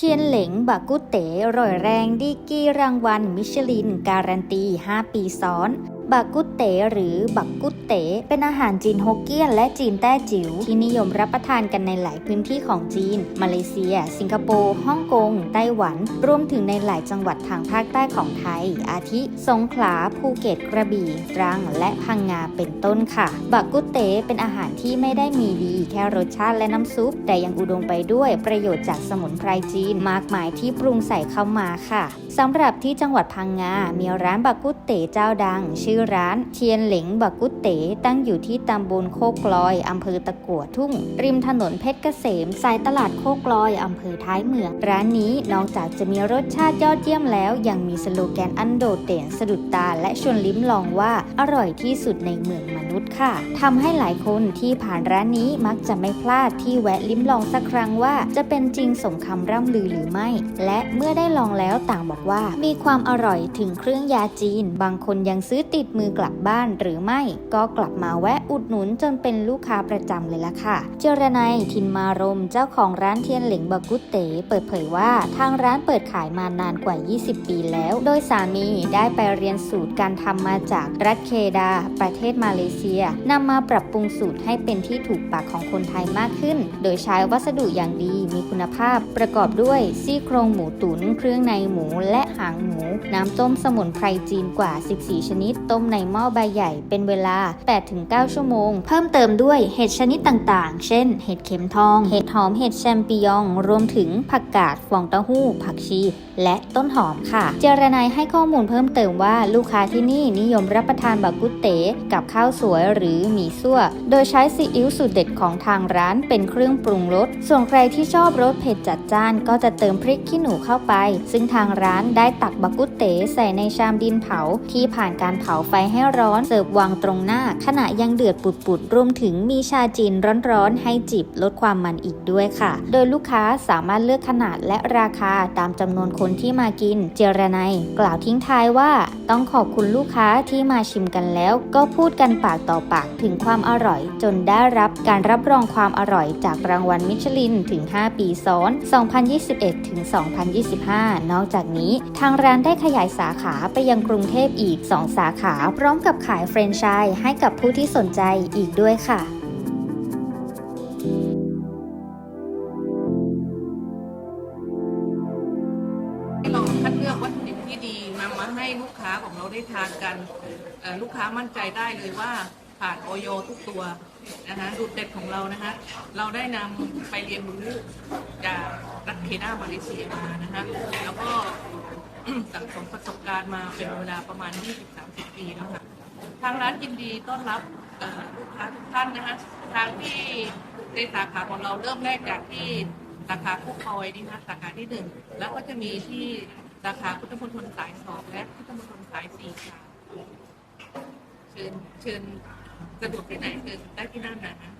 เทียนเหลงบากุเต๋ร่อยแรงดีกีรางวัลมิชลิน การันตี 5 ปีซ้อน บากุเตหรือบักกุเตเป็นอาหารจีนฮกเกี้ยนและจีนแต้จิ๋วที่นิยมรับประทานกันในหลายพื้นที่ของจีน มาเลเซีย สิงคโปร์ฮ่องกงไต้หวัน รวมถึงในหลายจังหวัดทางภาคใต้ของไทย อาทิ สงขลาภูเก็ตกระบี่ตรัง และพังงาเป็นต้นค่ะ บักกุเตเป็นอาหารที่ไม่ได้มีดี แค่รสชาติและน้ำซุป แต่ยังอุดมไปด้วยประโยชน์จากสมุนไพรจีนมากมายที่ปรุงใส่เข้ามาค่ะสำหรับที่จังหวัดพังงา มีร้านบักกุเตเจ้าดัง ชื่อร้านเทียนเหลงบักกุเต๋ตั้งอยู่ที่ตำบลโคกลอยอำเภอตะกั่วทุ่ง ริมถนนเพชรเกษมสายตลาดโคกลอยอำเภอท้ายเมือง ร้านนี้นอกจากจะมีรสชาติยอดเยี่ยมแล้ว ยังมีสโลแกนอันโดดเด่นสะดุดตา และชวนลิ้มลองว่าอร่อยที่สุดในเมืองมนุษย์ค่ะทำให้หลายคนที่ผ่านร้านนี้มักจะไม่พลาดที่แวะลิ้มลองสักครั้งว่า จะเป็นจริงสมคำร่ำลือหรือไม่ และเมื่อได้ลองแล้วต่างบอกว่า มีความอร่อยถึงเครื่องยาจีน บางคนยังซื้อติดมือกลับบ้านหรือไม่ก็กลับมาแวะอุดหนุนจนเป็นลูกค้าประจำเลยละค่ะ เจรนัยทินมารมเจ้าของร้านเทียนเหลิงบากุเต๋เปิดเผยว่าทางร้านเปิดขายมานานกว่า 20 ปีแล้ว โดยสามีได้ไปเรียนสูตรการทำมาจากรัฐเคดา ประเทศมาเลเซียนำมาปรับปรุงสูตรให้เป็นที่ถูกปากของคนไทยมากขึ้น โดยใช้วัสดุอย่างดีมีคุณภาพ ประกอบด้วยซี่โครงหมูตุน๋นเครื่องในหมูและหางหมู น้ำต้มสมุนไพรจีนกว่า 14 ชนิดต้มในหม้อใบใหญ่เป็นเวลา 8-9 ชั่วโมง เพิ่มเติมด้วยเห็ดชนิดต่างๆ เช่น เห็ดเข็มทอง เห็ดหอม เห็ดแชมปิญอง รวมถึงผักกาด ฟองเต้าหู้ ผักชี และต้นหอมค่ะ เจรนายให้ข้อมูลเพิ่มเติมว่าลูกค้าที่นี่นิยมรับประทานบักกุเต๋กับข้าวสวยหรือหมี่ซั่ว โดยใช้ซีอิ๊วสูตรเด็ดของทางร้านเป็นเครื่องปรุงรส ส่วนใครที่ชอบรสเผ็ดจัดจ้านก็จะเติมพริกขี้หนูเข้าไป ซึ่งทางร้านได้ตักบักกุเต๋ใส่ในชามดินเผาที่ผ่านการเผาไฟให้ร้อนเสิร์ฟวางตรงหน้า ขณะยังเดือดปุดๆรวมถึงมีชาจีนร้อนๆ ให้จิบลดความมันอีกด้วยค่ะ โดยลูกค้าสามารถเลือกขนาดและราคาตามจำนวนคนที่มากิน เจรนัยกล่าวทิ้งท้ายว่าต้องขอบคุณลูกค้าที่มาชิมกันแล้ว ก็พูดกันปากต่อปากถึงความอร่อย จนได้รับการรับรองความอร่อยจากรางวัลมิชลินถึง 5 ปีซ้อน 2021 ถึง 2025 นอกจากนี้ ทางร้านได้ขยายสาขาไปยังกรุงเทพอีก 2 สาขาพร้อมกับขายแฟรนไชส์ให้กับผู้ที่สนใจอีกด้วยค่ะเราคัดเลือกวัตถุดิบที่ดีนำมาให้ลูกค้าของเราได้ทานกันลูกค้ามั่นใจได้เลยว่าผ่านออยทุกตัวนะคะดูดเด็ดของเรานะคะ เราได้นำไปเรียนรู้จากรัฐเคด้ามาเลเซียมานะคะแล้วก็ สั่งสมประสบการณ์มาเป็นเวลาประมาณ 20-30 ปีแล้วค่ะ ทางร้านยินดีต้อนรับลูกค้าทุกท่านนะคะทางที่ในสาขาของเราเริ่มแรกจากที่สาขาคุกคอยนี่นะสาขาที่หนึ่งแล้วก็จะมีที่สาขาพุทธมณฑลสายสองและพุทธมณฑลสายสี่ค่ะเชิญเชิญสะดวกที่ไหนเชิญได้ที่นั่นนะนะ